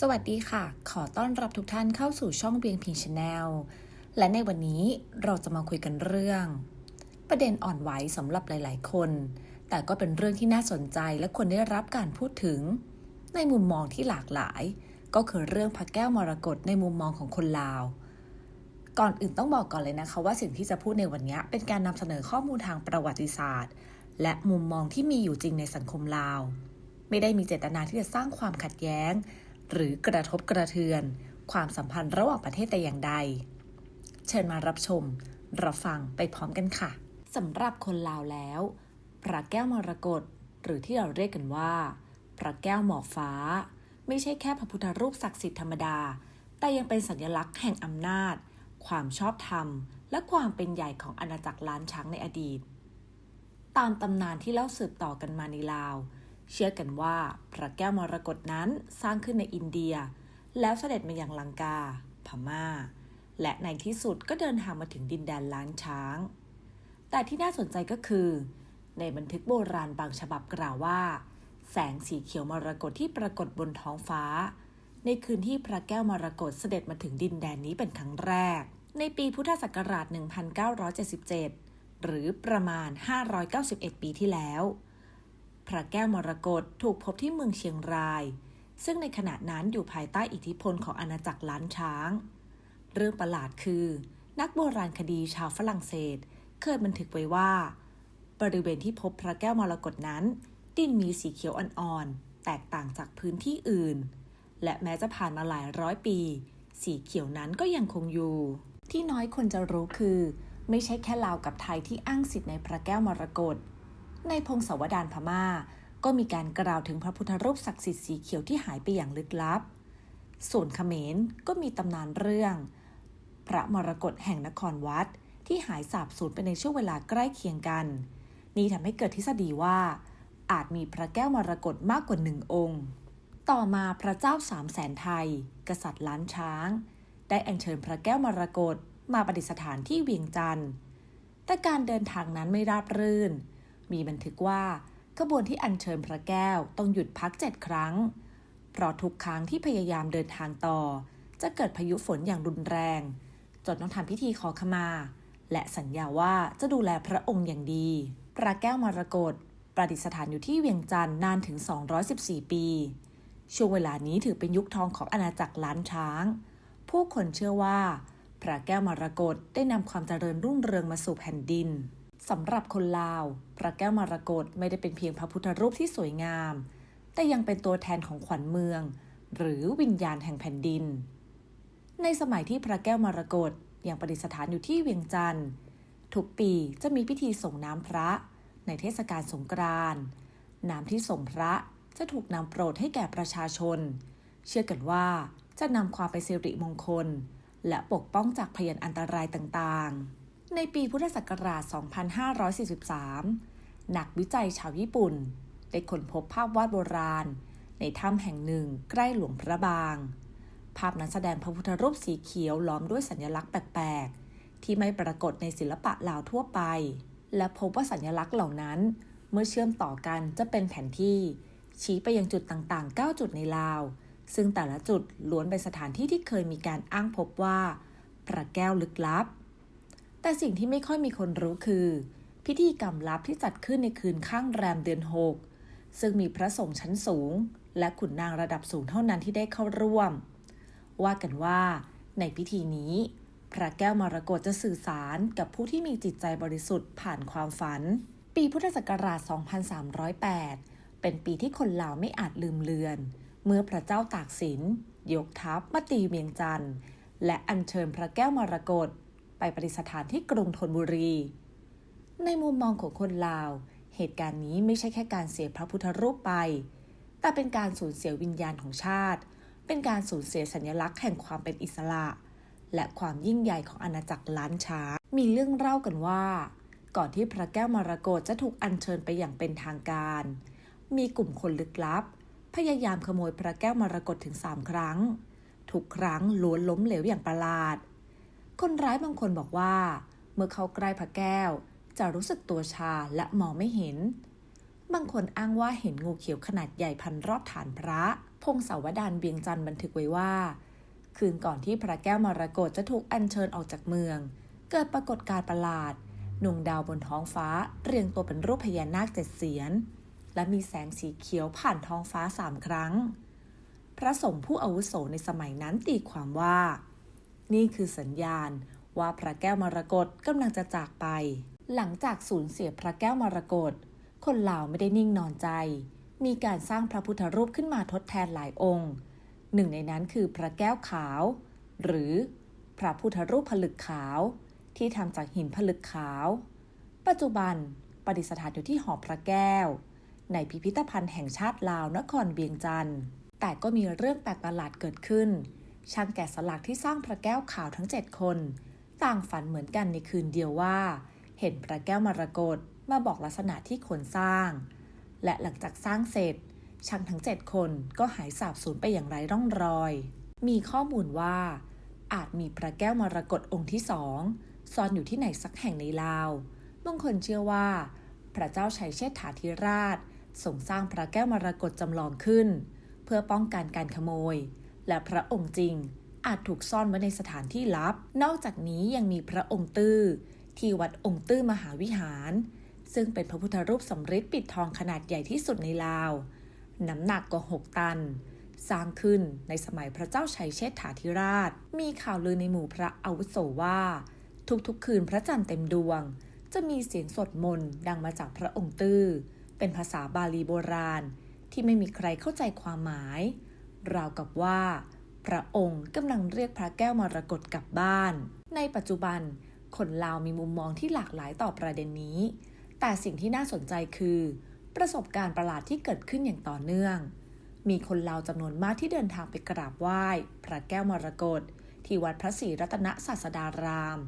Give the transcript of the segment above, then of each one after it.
สวัสดีค่ะ ขอต้อนรับทุกท่านเข้าสู่ช่องเบียงพิงชาแนล และในวันนี้เราจะมาคุยกันเรื่อง ประเด็นอ่อนไหวสำหรับหลาย ๆ คน แต่ก็เป็นเรื่องที่น่าสนใจและควรได้รับการพูดถึง ในมุมมองที่หลากหลาย ก็คือเรื่องพระแก้วมรกตในมุมมองของคนลาว ก่อนอื่นต้องบอกก่อนเลยนะคะ ว่าสิ่งที่จะพูดในวันนี้เป็นการนำเสนอข้อมูลทางประวัติศาสตร์ และมุมมองที่มีอยู่จริงในสังคมลาว ไม่ได้มีเจตนาที่จะสร้างความขัดแย้ง หรือกระทบกระเทือน ความสัมพันธ์ระหว่างประเทศแต่อย่างใด เชิญมารับชม รับฟังไปพร้อมกันค่ะสำหรับคนลาวแล้ว พระแก้วมรกตหรือที่เราเรียกกันว่า พระแก้วหมอกฟ้า ไม่ใช่แค่พระพุทธรูปศักดิ์สิทธิ์ธรรมดา แต่ยังเป็นสัญลักษณ์แห่งอำนาจ ความชอบธรรม และความเป็นใหญ่ของอาณาจักรล้านช้างในอดีต ตามตำนานที่เล่าสืบต่อกันมาในลาว เชื่อกันว่าพระแก้วมรกตนั้นสร้างขึ้นในอินเดีย แล้วเสด็จมาอยังลังกา พม่า และในที่สุดก็เดินทางมาถึงดินแดนล้านช้าง แต่ที่น่าสนใจก็คือ ในบันทึกโบราณบางฉบับกล่าวว่า แสงสีเขียวมรกตที่ปรากฏบนท้องฟ้า ในคืนที่พระแก้วมรกตเสด็จมาถึงดินแดนนี้เป็นครั้งแรก ในปีพุทธศักราช 1977 หรือประมาณ 591 ปีที่แล้ว พระแก้วมรกตถูกพบที่เมืองเชียงราย ซึ่งในขณะนั้นอยู่ภายใต้อิทธิพลของอาณาจักรล้านช้าง เรื่องประหลาดคือ นักโบราณคดีชาวฝรั่งเศส เคยบันทึกไว้ว่า บริเวณที่พบพระแก้วมรกตนั้น ดินมีสีเขียวอ่อนๆ แตกต่างจากพื้นที่อื่น และแม้จะผ่านมาหลายร้อยปี สีเขียวนั้นก็ยังคงอยู่ ที่น้อยคนจะรู้คือ ไม่ใช่แค่ลาวกับไทยที่อ้างสิทธิ์ในพระแก้วมรกต ในพงศาวดารพม่า ก็มีการกล่าวถึงพระพุทธรูปศักดิ์สิทธิ์สีเขียวที่หายไปอย่างลึกลับ ส่วนเขมรก็มีตำนานเรื่อง พระมรกตแห่งนครวัด ที่หายสาบสูญไปในช่วงเวลาใกล้เคียงกัน นี่ทำให้เกิดทฤษฎีว่า อาจมีพระแก้วมรกตมากกว่าหนึ่งองค์ ต่อมาพระเจ้าสามแสนไทย กษัตริย์ล้านช้าง ได้อัญเชิญพระแก้วมรกตมาประดิษฐานที่เวียงจันทร์แต่การเดินทางนั้นไม่ราบรื่น มีบันทึกว่าขบวนที่อัญเชิญพระแก้วต้องหยุดพักเจ็ดครั้ง เพราะทุกครั้งที่พยายามเดินทางต่อ จะเกิดพายุฝนอย่างรุนแรง จนต้องทำพิธีขอขมา และสัญญาว่าจะดูแลพระองค์อย่างดี พระแก้วมรกตประดิษฐานอยู่ที่เวียงจันทร์นานถึง 214 ปี ช่วงเวลานี้ถือเป็นยุคทองของอาณาจักรล้านช้าง ผู้คนเชื่อว่า พระแก้วมรกตได้นำความเจริญรุ่งเรืองมาสู่แผ่นดิน สำหรับคนลาว พระแก้วมรกตไม่ได้เป็นเพียงพระพุทธรูปที่สวยงาม แต่ยังเป็นตัวแทนของขวัญเมือง หรือวิญญาณแห่งแผ่นดิน ในสมัยที่พระแก้วมรกตยังประดิษฐานอยู่ที่เวียงจันทร์ทุกปีจะมีพิธีส่งน้ำพระ ในเทศกาลสงกรานต์น้ำที่ส่งพระจะถูกนำโปรดให้แก่ประชาชน เชื่อกันว่าจะนำความเป็นสิริมงคล และปกป้องจากพยันอันตรายต่างๆ ในปีพุทธศักราช 2543 นักวิจัยชาวญี่ปุ่น ได้ค้นพบภาพวาดโบราณ ในถ้ำแห่งหนึ่งใกล้หลวงพระบาง ภาพนั้นแสดงพระพุทธรูปสีเขียวล้อมด้วยสัญลักษณ์แปลกๆ ที่ไม่ปรากฏในศิลปะลาวทั่วไป และพบว่าสัญลักษณ์เหล่านั้น เมื่อเชื่อมต่อกันจะเป็นแผนที่ ชี้ไปยังจุดต่างๆ 9 จุดในลาว ซึ่งแต่ละจุดล้วนเป็นสถานที่ที่เคยมีการอ้างพบว่าพระแก้วลึกลับ แต่สิ่งที่ไม่ค่อยมีคนรู้คือ พิธีกรรมลับที่จัดขึ้นในคืนข้างแรมเดือน 6 ซึ่งมีพระสงฆ์ชั้นสูง และขุนนางระดับสูงเท่านั้นที่ได้เข้าร่วม ว่ากันว่าในพิธีนี้ พระแก้วมรกตจะสื่อสารกับผู้ที่มีจิตใจบริสุทธิ์ผ่านความฝัน ปีพุทธศักราช 2308 เป็นปีที่คนลาวไม่อาจลืมเลือน เมื่อพระเจ้าตากสิน ยกทัพมาตีเวียงจันทร์และอัญเชิญพระแก้วมรกต ไปประดิษฐานที่กรุงธนบุรี ในมุมมองของคนลาว เหตุการณ์นี้ไม่ใช่แค่การเสียพระพุทธรูปไป แต่เป็นการสูญเสียวิญญาณของชาติ เป็นการสูญเสียสัญลักษณ์แห่งความเป็นอิสระ และความยิ่งใหญ่ของอาณาจักรล้านช้าง มีเรื่องเล่ากันว่า ก่อนที่พระแก้วมรกตจะถูกอัญเชิญไปอย่างเป็นทางการ มีกลุ่มคนลึกลับ พยายามขโมยพระแก้วมรกตถึงสามครั้ง ทุกครั้งล้วนล้มเหลวอย่างประหลาด คนร้ายบางคนบอกว่า เมื่อเขาใกล้พระแก้ว จะรู้สึกตัวชาและมองไม่เห็น บางคนอ้างว่าเห็นงูเขียวขนาดใหญ่พันรอบฐานพระ พงศาวดารเบียงจันทร์บันทึกไว้ว่า คืนก่อนที่พระแก้วมรกตจะถูกอัญเชิญออกจากเมือง เกิดปรากฏการณ์ประหลาดหนุ่งดาวบนท้องฟ้าเรียงตัวเป็นรูปพญานาคเจ็ดเสียน และมีแสงสีเขียวผ่านท้องฟ้าสามครั้ง พระสงฆ์ผู้อาวุโสในสมัยนั้นตีความว่า นี่คือสัญญาณว่าพระแก้วมรกตกำลังจะจากไป หลังจากสูญเสียพระแก้วมรกต คนลาวไม่ได้นิ่งนอนใจ มีการสร้างพระพุทธรูปขึ้นมาทดแทนหลายองค์ หนึ่งในนั้นคือพระแก้วขาว หรือพระพุทธรูปผลึกขาว ที่ทำจากหินผลึกขาว ปัจจุบันประดิษฐานอยู่ที่หอพระแก้ว ในพิพิธภัณฑ์แห่งชาติลาวนครเวียงจันทร์แต่ก็มีเรื่องแปลกประหลาดเกิดขึ้น ช่างแกะสลักที่สร้างพระแก้วขาวทั้ง 7 คน ต่างฝันเหมือนกันในคืนเดียวว่า เห็นพระแก้วมรกตมาบอกลักษณะที่คนสร้าง และหลังจากสร้างเสร็จ ช่างทั้ง 7 คนก็หายสาบสูญไปอย่างไรร่องรอย มีข้อมูลว่า อาจมีพระแก้วมรกตองค์ที่สองซ่อนอยู่ที่ไหนสักแห่งในลาวบางคนเชื่อว่า พระเจ้าชัยเชษฐาธิราชทรงสร้างพระแก้วมรกตจำลองขึ้น เพื่อป้องกันการขโมย และพระองค์จริง อาจถูกซ่อนไว้ในสถานที่ลับ นอกจากนี้ยังมีพระองค์ตื้อ ที่วัดองค์ตื้อมหาวิหาร ซึ่งเป็นพระพุทธรูปสำริดปิดทองขนาดใหญ่ที่สุดในลาว น้ำหนักกว่า 6 ตัน สร้างขึ้นในสมัยพระเจ้าชัยเชษฐาธิราช มีข่าวลือในหมู่พระอาวุโสว่า ทุกๆคืนพระจันทร์เต็มดวง จะมีเสียงสวดมนต์ดังมาจากพระองค์ตื้อ เป็นภาษาบาลีโบราณที่ไม่มีใครเข้าใจความหมาย ราวกับว่า พระองค์กำลังเรียกพระแก้วมรกตกลับบ้าน ในปัจจุบัน คนลาวมีมุมมองที่หลากหลายต่อประเด็นนี้ แต่สิ่งที่น่าสนใจคือ ประสบการณ์ประหลาดที่เกิดขึ้นอย่างต่อเนื่อง มีคนลาวจำนวนมากที่เดินทางไปกราบไหว้ พระแก้วมรกตที่วัดพระศรีรัตนศาสดาราม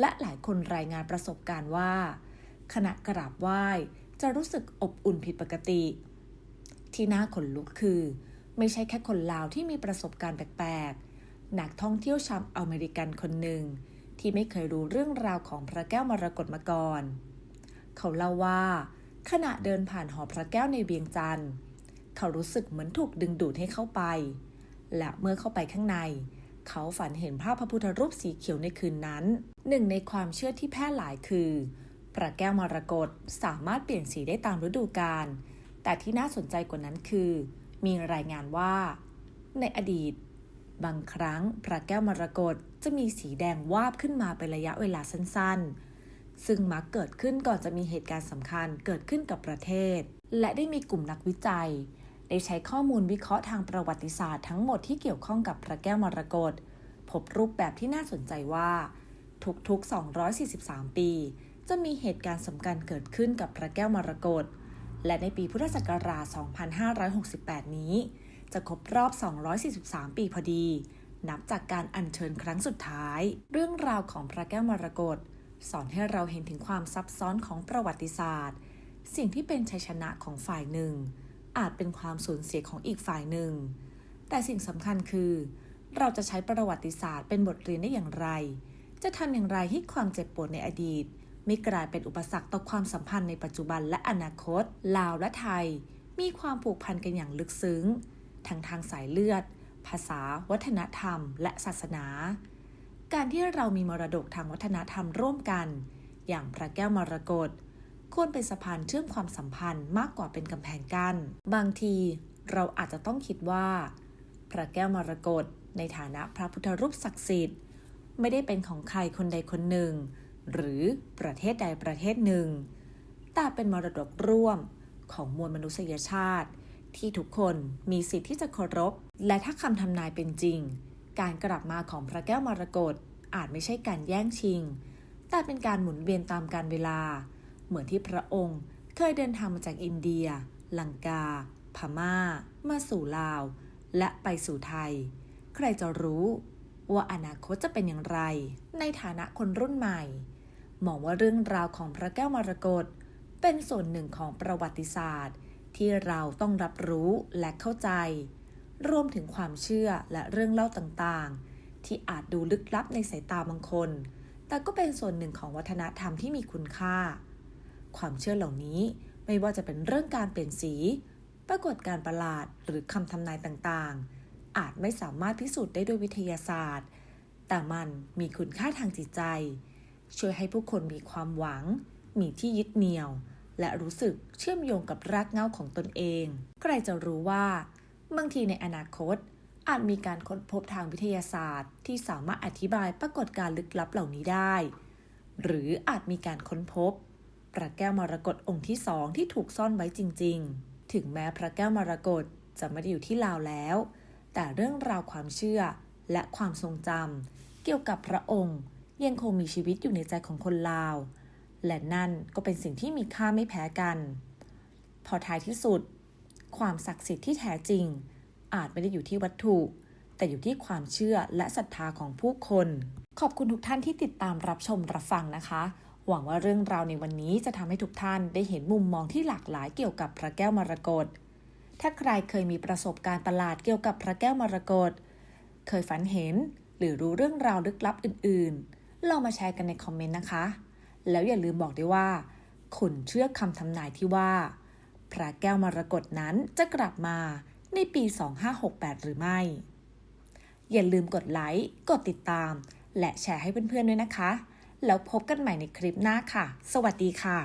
และหลายคนรายงานประสบการณ์ว่า ขณะกราบไหว้จะรู้สึกอบอุ่นผิดปกติ ที่น่าขนลุกคือ ไม่ใช่แค่คนลาวที่มีประสบการณ์แปลกๆ นักท่องเที่ยวชาวอเมริกันคนหนึ่ง ที่ไม่เคยรู้เรื่องราวของพระแก้วมรกตมาก่อน เขาเล่าว่า ขณะเดินผ่านหอพระแก้วในเวียงจันทร์ เขารู้สึกเหมือนถูกดึงดูดให้เข้าไป และเมื่อเข้าไปข้างใน เขาฝันเห็นภาพพระพุทธรูปสีเขียวในคืนนั้น หนึ่งในความเชื่อที่แพร่หลายคือพระแก้วมรกตสามารถเปลี่ยนสีได้ตามฤดูกาลแต่ที่น่าสนใจกว่านั้นคือ มีรายงานว่า ในอดีต บางครั้งพระแก้วมรกตจะมีสีแดงวาบขึ้นมาเป็นระยะเวลาสั้นๆ ซึ่งมักเกิดขึ้นก่อนจะมีเหตุการณ์สำคัญเกิดขึ้นกับประเทศ และได้มีกลุ่มนักวิจัย ได้ใช้ข้อมูลวิเคราะห์ทางประวัติศาสตร์ทั้งหมดที่เกี่ยวข้องกับพระแก้วมรกตพบรูปแบบที่น่าสนใจว่า ทุกๆ 243 ปี จะมีเหตุการณ์สำคัญเกิดขึ้นกับพระแก้วมรกต และในปีพุทธศักราช 2568 นี้ จะครบรอบ 243 ปีพอดี นับจากการอัญเชิญครั้งสุดท้าย เรื่องราวของพระแก้วมรกตสอนให้เราเห็นถึงความซับซ้อนของประวัติศาสตร์ สิ่งที่เป็นชัยชนะของฝ่ายหนึ่ง อาจเป็นความสูญเสียของอีกฝ่ายหนึ่ง แต่สิ่งสำคัญคือ เราจะใช้ประวัติศาสตร์เป็นบทเรียนได้อย่างไร จะทำอย่างไรให้ความเจ็บปวดในอดีต ไม่กลายเป็นอุปสรรคต่อความสัมพันธ์ในปัจจุบันและอนาคต ลาวและไทย มีความผูกพันกันอย่างลึกซึ้ง ทั้งทางสายเลือด ภาษา วัฒนธรรม และศาสนา การที่เรามีมรดกทางวัฒนธรรมร่วมกัน อย่างพระแก้วมรกตควรเป็นสะพานเชื่อมความสัมพันธ์มากกว่าเป็นกำแพงกัน้น บางทีเราอาจจะต้องคิดว่า พระแก้วมรกตในฐานะพระพุทธรูปศักดิ์สิทธิ์ ไม่ได้เป็นของใครคนใดคนหนึ่ง หรือประเทศใดประเทศหนึ่ง แต่เป็นมรดกร่วมของมวลมนุษยชาติ ที่ทุกคนมีสิทธิ์ที่จะเคารพ และถ้าคำทำนายเป็นจริง การกลับมาของพระแก้วมรกตอาจไม่ใช่การแย่งชิง แต่เป็นการหมุนเวียนตามกาลเวลา เหมือนที่พระองค์เคยเดินทางมาจากอินเดีย ลังกา พม่า มาสู่ลาว และไปสู่ไทย ใครจะรู้ว่าอนาคตจะเป็นอย่างไร ในฐานะคนรุ่นใหม่ มองว่าเรื่องราวของพระแก้วมรกตเป็นส่วนหนึ่งของประวัติศาสตร์ ที่เราต้องรับรู้และเข้าใจ รวมถึงความเชื่อและเรื่องเล่าต่างๆ ที่อาจดูลึกลับในสายตาบางคน แต่ก็เป็นส่วนหนึ่งของวัฒนธรรมที่มีคุณค่า ความเชื่อเหล่านี้ไม่ว่าจะเป็นเรื่องการเปลี่ยนสี ปรากฏการประหลาดหรือคำทำนายต่างๆ อาจไม่สามารถพิสูจน์ได้ด้วยวิทยาศาสตร์ แต่มันมีคุณค่าทางจิตใจ ช่วยให้ผู้คนมีความหวัง มีที่ยึดเหนี่ยว และรู้สึกเชื่อมโยงกับรากเหง้าของตนเอง ใครจะรู้ว่าบางทีในอนาคต อาจมีการค้นพบทางวิทยาศาสตร์ ที่สามารถอธิบายปรากฏการณ์ลึกลับเหล่านี้ได้ หรืออาจมีการค้นพบพระแก้วมรกตองค์ที่สองที่ถูกซ่อนไว้จริง ๆ ถึงแม้พระแก้วมรกตจะไม่ได้อยู่ที่ลาวแล้ว แต่เรื่องราวความเชื่อและความทรงจำเกี่ยวกับพระองค์ ยังคงมีชีวิตอยู่ในใจของคนลาว และนั่นก็เป็นสิ่งที่มีค่าไม่แพ้กัน พอท้ายที่สุด ความศักดิ์สิทธิ์ที่แท้จริง อาจไม่ได้อยู่ที่วัตถุ แต่อยู่ที่ความเชื่อและศรัทธาของผู้คน ขอบคุณทุกท่านที่ติดตามรับชมรับฟังนะคะ หวังว่าเรื่องราวในวันนี้จะทำให้ทุกท่านได้เห็นมุมมองที่หลากหลายเกี่ยวกับพระแก้วมรกตถ้าใครเคยมีประสบการณ์ประหลาดเกี่ยวกับพระแก้วมรกต เคยฝันเห็นหรือรู้เรื่องราวลึกลับอื่น ๆ ลองมาแชร์กันในคอมเมนต์นะคะ แล้วอย่าลืมบอกด้วยว่าคุณเชื่อคำทำนายที่ว่า พระแก้วมรกตนั้นจะกลับมาในปี 2568 หรือไม่ อย่าลืมกดไลค์ กดติดตาม และแชร์ให้เพื่อนๆด้วยนะคะ แล้วพบกันใหม่ในคลิปหน้าค่ะ สวัสดีค่ะ